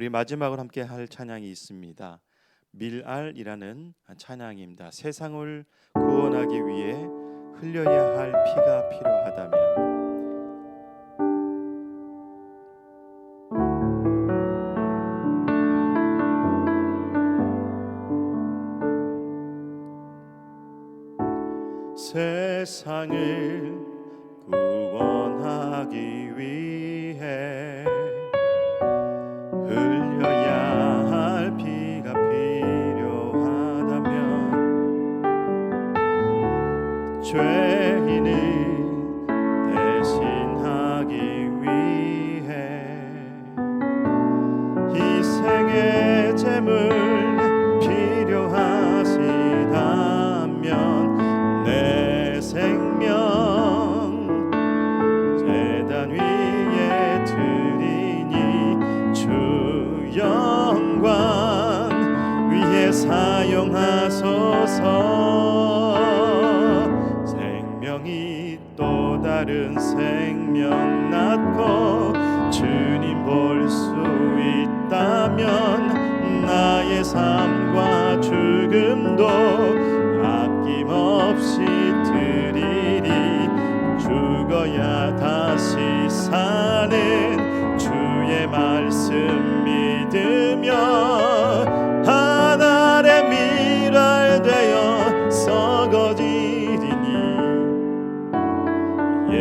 우리 마지막으로 함께 할 찬양이 있습니다. 밀알이라는 찬양입니다. 세상을 구원하기 위해 흘려야 할 피가 필요하다면 세상을 구 다른 생명 낳고 주님 볼 수 있다면 나의 삶과 죽음도 아낌없이 드리리. 죽어야 다시 사는 주의 말씀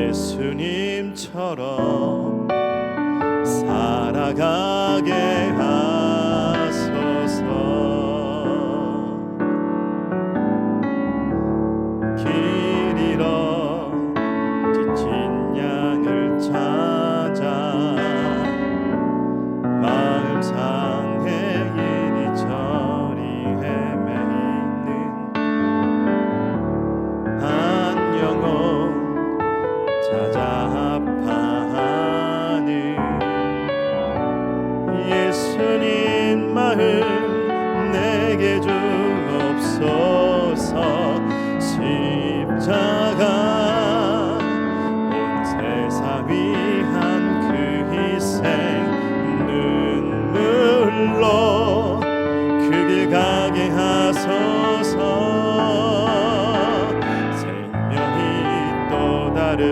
예수님처럼 살아가게 하소서. 길 잃어 지친 양을 찾아 마음 상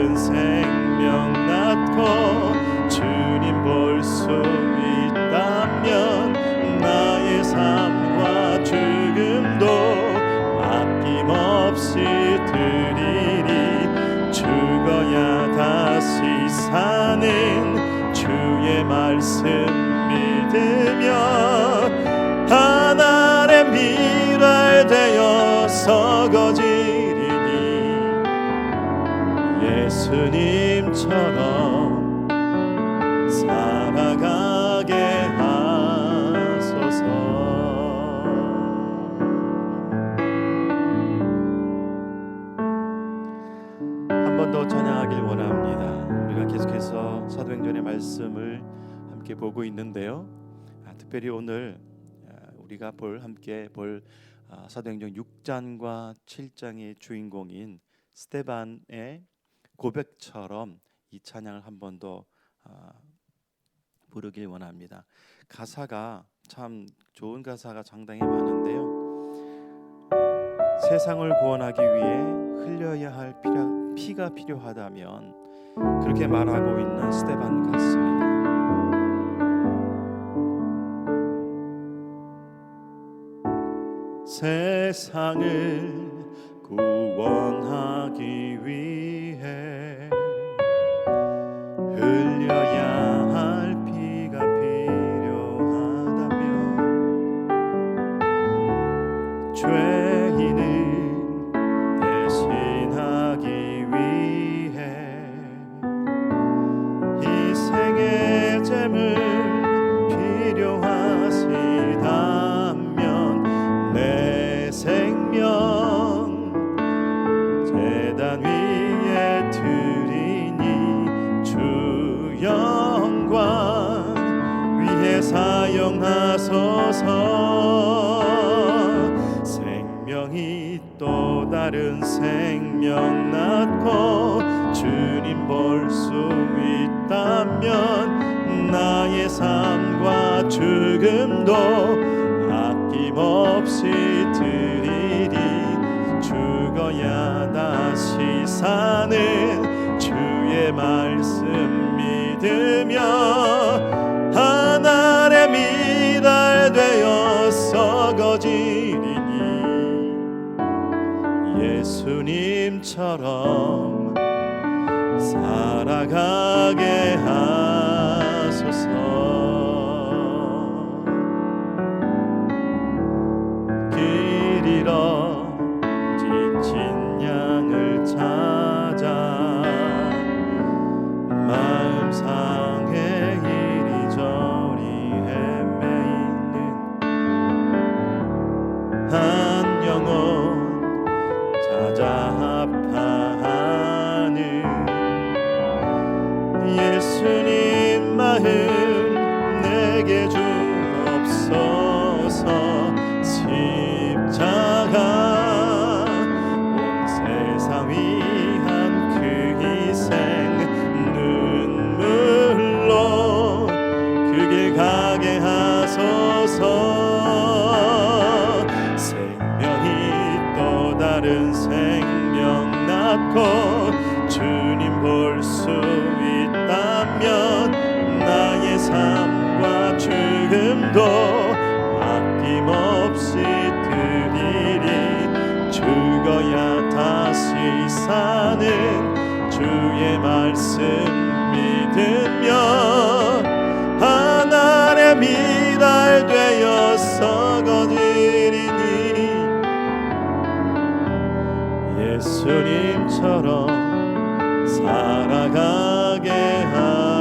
다른 생명 낳고 주님 볼 수 있다면 나의 삶과 죽음도 아낌없이 드리리. 죽어야 다시 사는 주의 말씀 믿으며 하늘의 미랄 되어 썩어지리니 예수님처럼 살아가게 하소서 한 번 더 찬양하길 원합니다. 우리가 계속해서 사도행전의 말씀을 함께 보고 있는데요. 아, 특별히 오늘 아, 우리가 볼 함께 볼 아, 사도행전 6장과 7장의 주인공인 스테반의 고백처럼 이 찬양을 한 번더 아, 부르길 원합니다. 가사가 참 좋은 가사가 상당히 많은데요. 세상을 구원하기 위해 흘려야 할 피가 필요하다면 그렇게 말하고 있는 스테반 같습니다. 세상을 구원하기 위해 사용하소서 생명이 또 다른 생명 낳고 주님 볼 수 있다면 나의 삶과 죽음도 아낌없이 드리리. 죽어야 다시 사는 주의 말씀 믿으며 예수님처럼 살아가게 하소서 내게 주옵소서 십자가 온 세상 위한 그 희생 눈물로 그길 가게 하소서. 생명이 또 다른 생명 낳고 주님 볼 수 있다면 더 아낌없이 드리리 죽어야 다시 사는 주의 말씀 믿으며 하늘의 미달 되어서 거드리니 예수님처럼 살아가게 하